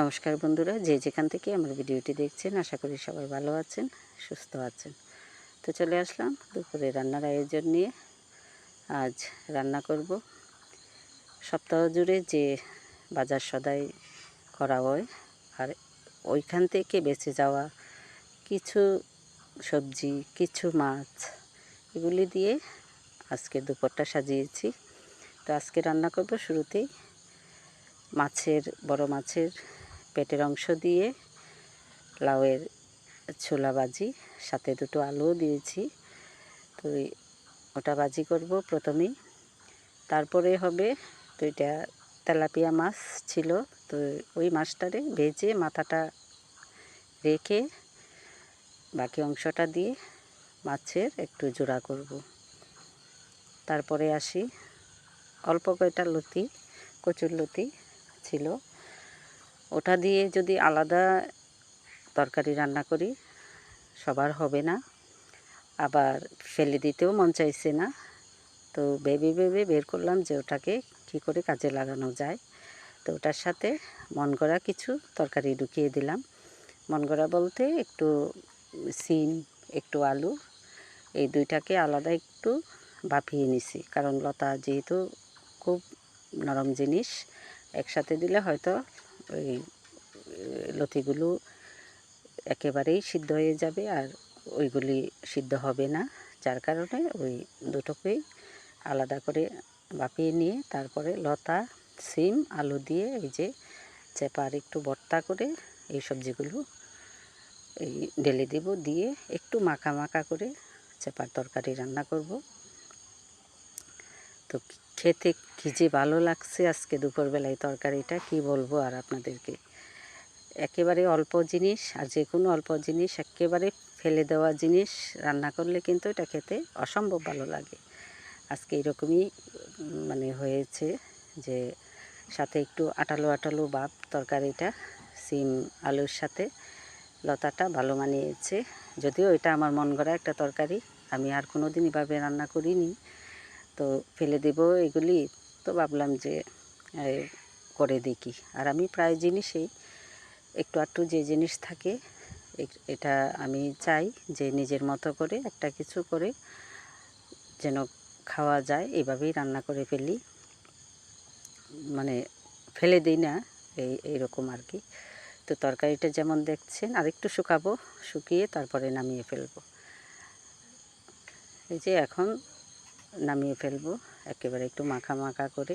নমস্কার বন্ধুরা, যে যেখান থেকে আমার ভিডিওটি দেখছেন, আশা করি সবাই ভালো আছেন, সুস্থ আছেন। তো চলে আসলাম দুপুরে রান্নার আয়োজন নিয়ে। আজ রান্না করব সপ্তাহ জুড়ে যে বাজার সদাই করা হয়, আর ওইখান থেকে বেঁচে যাওয়া কিছু সবজি, কিছু মাছ, এগুলি দিয়ে আজকে দুপুরটা সাজিয়েছি। তো আজকে রান্না করব শুরুতেই মাছের, বড় মাছের পেটের অংশ দিয়ে লাউয়ের ছোলা ভাজি, সাথে দুটো আলুও দিয়েছি। তো ওটা ভাজি করব প্রথমেই। তারপরে হবে তো এটা তেলাপিয়া মাছ ছিল। তো ওই মাছটারে ভেজে মাথাটা রেখে বাকি অংশটা দিয়ে মাছের একটু জোড়া করব। তারপরে আসি। অল্প কয়টা লতি, কচুর লতি ছিল। ওটা দিয়ে যদি আলাদা তরকারি রান্না করি, সবার হবে না। আবার ফেলে দিতেও মন চাইছে না। তো ভেবে ভেবে বের করলাম যে ওটাকে কী করে কাজে লাগানো যায়। তো ওটার সাথে মন করা কিছু তরকারি ঢুকিয়ে দিলাম। মন করা বলতে একটু সিম, একটু আলু, এই দুইটাকে আলাদা একটু বাফিয়ে নিছি। কারণ লতা যেহেতু খুব নরম জিনিস, একসাথে দিলে হয়তো ওই লতিগুলো একেবারেই সিদ্ধ হয়ে যাবে আর ওইগুলি সিদ্ধ হবে না। যার কারণে ওই দুটোকেই আলাদা করে বাপিয়ে নিয়ে তারপরে লতা, সিম, আলু দিয়ে এই যে চেপার একটু ভর্তা করে এই সবজিগুলো এই ঢেলে দেব দিয়ে একটু মাখা মাখা করে চেপার তরকারি রান্না করব। তো খেতে কী যে ভালো লাগছে আজকে দুপুরবেলায় তরকারিটা, কি বলব আর আপনাদেরকে? একেবারে অল্প জিনিস আর যে কোনো অল্প জিনিস, একেবারে ফেলে দেওয়া জিনিস রান্না করলে কিন্তু এটা খেতে অসম্ভব ভালো লাগে। আজকে এরকমই মানে হয়েছে যে সাথে একটু আটালো আটালো ভাব তরকারিটা, সিম আলুর সাথে লতাটা ভালো মানিয়েছে। যদিও এটা আমার মন গড়া একটা তরকারি, আমি আর কোনো দিন এভাবে রান্না করিনি। তো ফেলে দেব এগুলি। তো ভাবলাম যে করে দেখি। আর আমি প্রায় জিনিসেই, একটু আধটু যে জিনিস থাকে এটা আমি চাই যে নিজের মতো করে একটা কিছু করে যেন খাওয়া যায়, এভাবেই রান্না করে ফেলি। মানে ফেলে দিই না, এই, এইরকম আর কি। তো তরকারিটা যেমন দেখছেন, আরেকটু শুকাবো, শুকিয়ে তারপরে নামিয়ে ফেলব। এই যে এখন নামিয়ে ফেলব, একেবারে একটু মাখা মাখা করে।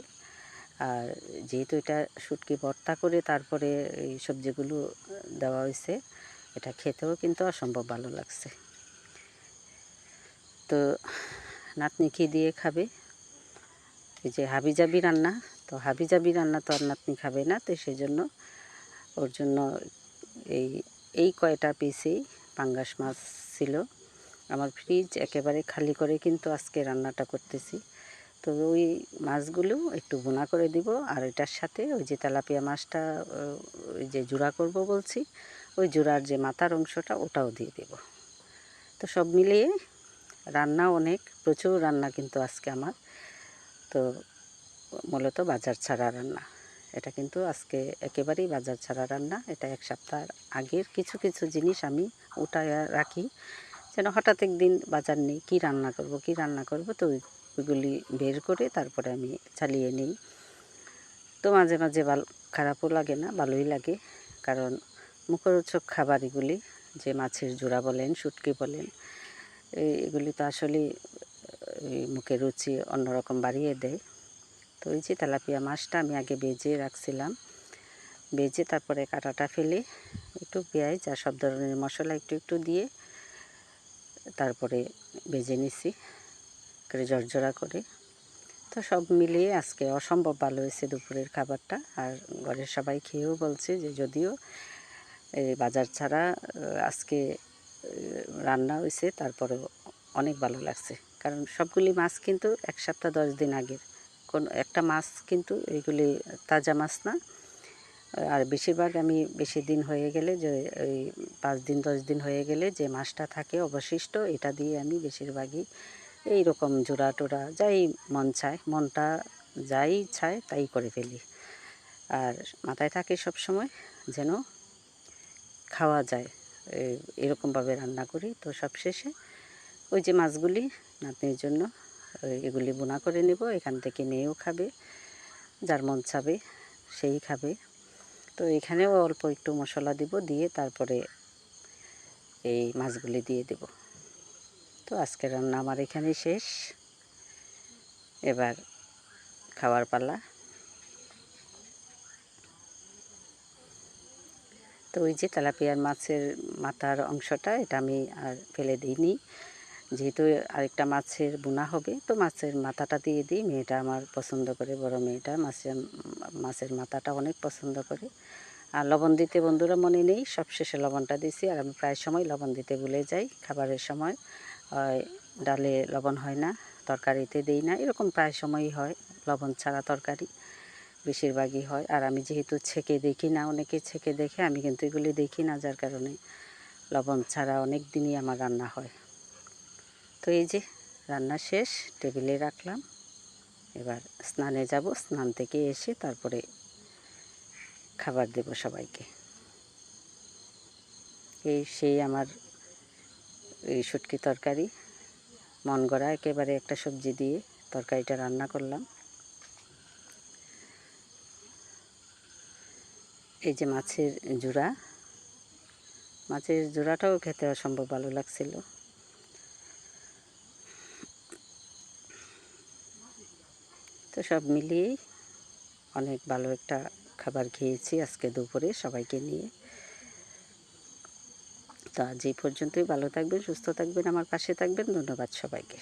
আর যেহেতু এটা শুটকি ভর্তা করে তারপরে এই সবজিগুলো দেওয়া হয়েছে, এটা খেতেও কিন্তু অসম্ভব ভালো লাগছে। তো নাতনি কি দিয়ে খাবে? এই যে হাবিজাবি রান্না, তো হাবিজাবি রান্না তো আর নাতনি খাবে না, তো সেই জন্য ওর জন্য এই এই কয়টা পিসেই পাঙ্গাস মাছ ছিল। আমার ফ্রিজ একেবারে খালি করে কিন্তু আজকে রান্নাটা করতেছি। তো ওই মাছগুলো একটু বোনা করে দিব, আর এটার সাথে ওই যে তেলাপিয়া মাছটা ওই যে জোড়া করব বলছি, ওই জোড়ার যে মাথার অংশটা ওটাও দিয়ে দেব। তো সব মিলিয়ে রান্না অনেক, প্রচুর রান্না কিন্তু আজকে আমার। তো মূলত বাজার ছাড়া রান্না। এটা কিন্তু আজকে একেবারেই বাজার ছাড়া রান্না, এটা এক সপ্তাহ আগের কিছু কিছু জিনিস আমি উঠায় রাখি। যেন হঠাৎ একদিন বাজার নেই, কী রান্না করব, কী রান্না করব, তো ওইগুলি বের করে তারপরে আমি চালিয়ে নিই। তো মাঝে মাঝে ভালো, খারাপও লাগে না, ভালোই লাগে, কারণ মুখরোচক খাবার এগুলি যে মাছের জোড়া বলেন, শুটকি বলেন এগুলি তো আসলে মুখের রুচি অন্যরকম বাড়িয়ে দেয়। তো ওই যে তেলাপিয়া মাছটা আমি আগে বেজে রাখছিলাম, বেজে তারপরে কাঁটাটা ফেলে একটু পেঁয়াজ আর সব ধরনের মশলা একটু একটু দিয়ে তারপরে বেজে নিছি, করে জর্জরা করে। তো সব মিলিয়ে আজকে অসম্ভব ভালো হয়েছে দুপুরের খাবারটা। আর ঘরের সবাই খেয়েও বলছে যে যদিও এই বাজার ছাড়া আজকে রান্না হয়েছে, তারপরেও অনেক ভালো লাগছে। কারণ সবগুলি মাছ কিন্তু এক সপ্তাহ দশ দিন আগের। কোন একটা মাছ কিন্তু এগুলি তাজা মাছ না। আর বেশিরভাগ আমি বেশি দিন হয়ে গেলে যে ওই পাঁচ দিন, দশ দিন হয়ে গেলে যে মাছটা থাকে অবশিষ্ট, এটা দিয়ে আমি বেশিরভাগই এই রকম জোড়া টোড়া যাই মন চায়, মনটা যাই চায় তাই করে ফেলি। আর মাথায় থাকে সব সময় যেন খাওয়া যায়। এরকমভাবে রান্না করি তো সবশেষে ওই যে মাছগুলি নাতনির জন্য এগুলি বোনা করে নেব, এখান থেকে মেয়েও খাবে, যার মন চাবে সেই খাবে। তো এখানেও অল্প একটু মশলা দিব, দিয়ে তারপরে এই মাছগুলি দিয়ে দেব। তো আজকের রান্না আমার এখানেই শেষ। এবার খাওয়ার পালা। তো ওই যে তেলাপিয়ার মাছের মাথার অংশটা, এটা আমি আর ফেলে দিইনি। যেহেতু আরেকটা মাছের বোনা হবে, তো মাছের মাথাটা দিয়ে দিই। মেয়েটা আমার পছন্দ করে, বড় মেয়েটা মাছের মাছের মাথাটা অনেক পছন্দ করে। আর লবণ দিতে বন্ধুরা মনে নেই সবশেষে লবণটা দিছি আর আমি প্রায় সময় লবণ দিতে ভুলে যাই খাবারের সময়। ডালে লবণ হয় না, তরকারিতে দেই না, এরকম প্রায় সময়ই হয় লবণ ছাড়া তরকারি বেশিরভাগই হয়। আর আমি যেহেতু ছেঁকে দেখি না, অনেকে ছেঁকে দেখে, আমি কিন্তু এগুলি দেখি না যার কারণে লবণ ছাড়া অনেক দিনই আমার রান্না হয়। তো এই যে রান্না শেষ, টেবিলে রাখলাম। এবার স্নানে যাব, স্নান থেকে এসে তারপরে খাবার দেব সবাইকে। এই সেই আমার এই শুটকি তরকারি। মন গড়া একেবারে একটা সবজি দিয়ে তরকারিটা রান্না করলাম। এই যে মাছের জোড়া। মাছের জোড়াটাও খেতে অসম্ভব ভালো লাগছিল। তো সব মিলিয়েই অনেক ভালো একটা খাবার খেয়েছি আজকে দুপুরে সবাইকে নিয়ে। তা যে পর্যন্তই। ভালো থাকবেন, সুস্থ থাকবেন, আমার পাশে থাকবেন। ধন্যবাদ সবাইকে।